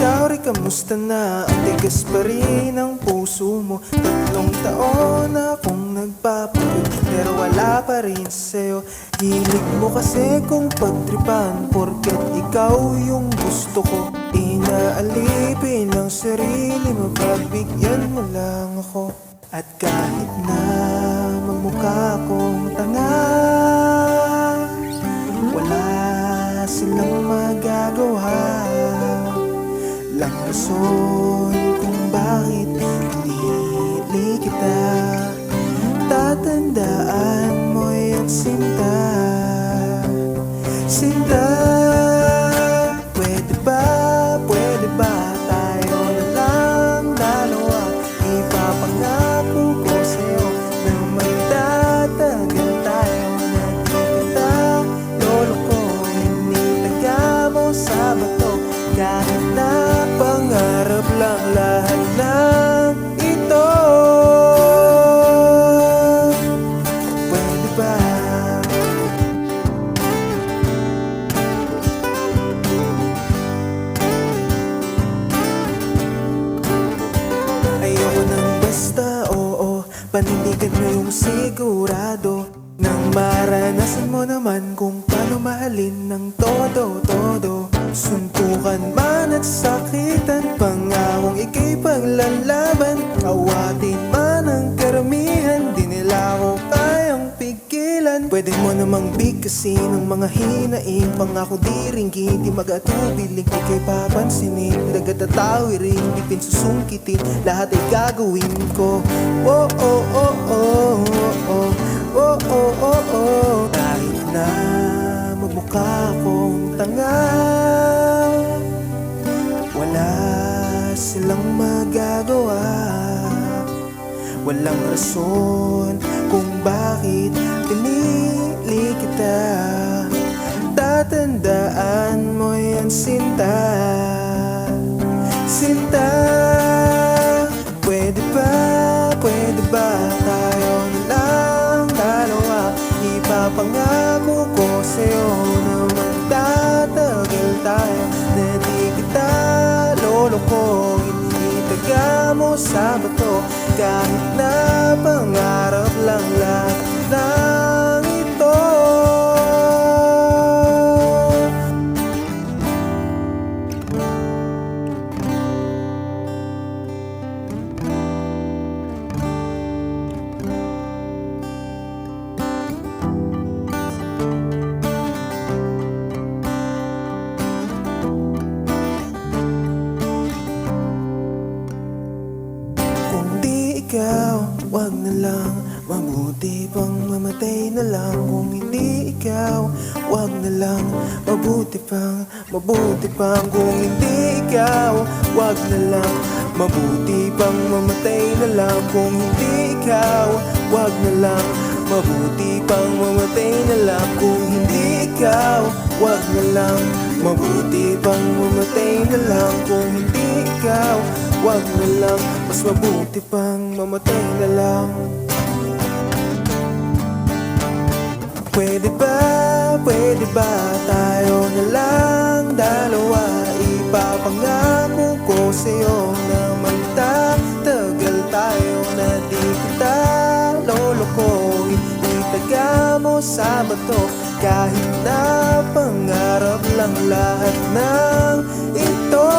Shawty, kamusta na? Ang tigas pa rin ang puso mo. Tatlong taon na akong nagpapagod Pero wala pa rin sa'yo. Hilig mo kasi kung pagtripan Porket ikaw yung gusto ko. Inaalipin ang sarili mo Pagbigyan mo lang ako. At kahit na magmukha kong tanga Wala silang magagawa Lang rason kung bakit pinili kita. Tatandaan mo yan sinta. Sinta Pwede ba, pwede ba tayo na lang dalawa? Ipapangako ko sa'yo na magtatagal tayo na di kita. Lolokohin Itaga mo sa bato. Kahit na ba? Ayoko nang basta, oo Panindigan mo yung sigurado Nang maranasan mo naman kung paano mahalin ng todo-todo Suntukan pigilan Pwede mo namang bigkasin ng mga hinaing Pangako. Di ringgit, di magatubiling Di kay papansinin, dagat at tawirin Di pinsusungkitin, lahat ay gagawin ko. Oh, oh, oh, oh, oh, oh Oh, oh, oh, oh. Kahit na magmukha akong tanga Wala silang magagawa. Walang rason kung bakit Sinta Sinta. Pwede ba, pwede ba? Tayo na lang dalawa. Ipapangako ko sa'yo na magtatagal tayo. Na di kita lolokohin Itaga mo sa bato lang. Mabuti pang mamatay na lang. Kung hindi ikaw, wag na lang. Mabuti pang, mabuti pang. Kung hindi ikaw, wag na lang. Mabuti pang mamatay na lang. Kung hindi ikaw, wag na lang. Mabuti pang mamatay na lang. Kung hindi ikaw, wag na lang. Mabuti pang mamatay na lang. Kung hindi ikaw, wag na lang. Mas mabuti pang mamatay na lang. Pwede ba, pwede ba tayo na lang? Dalawa Ipapangako ko sa'yo na magtatagal tayo Na di kita lolokohin. Itaga mo sa bato Kahit na pangarap lang lahat ng ito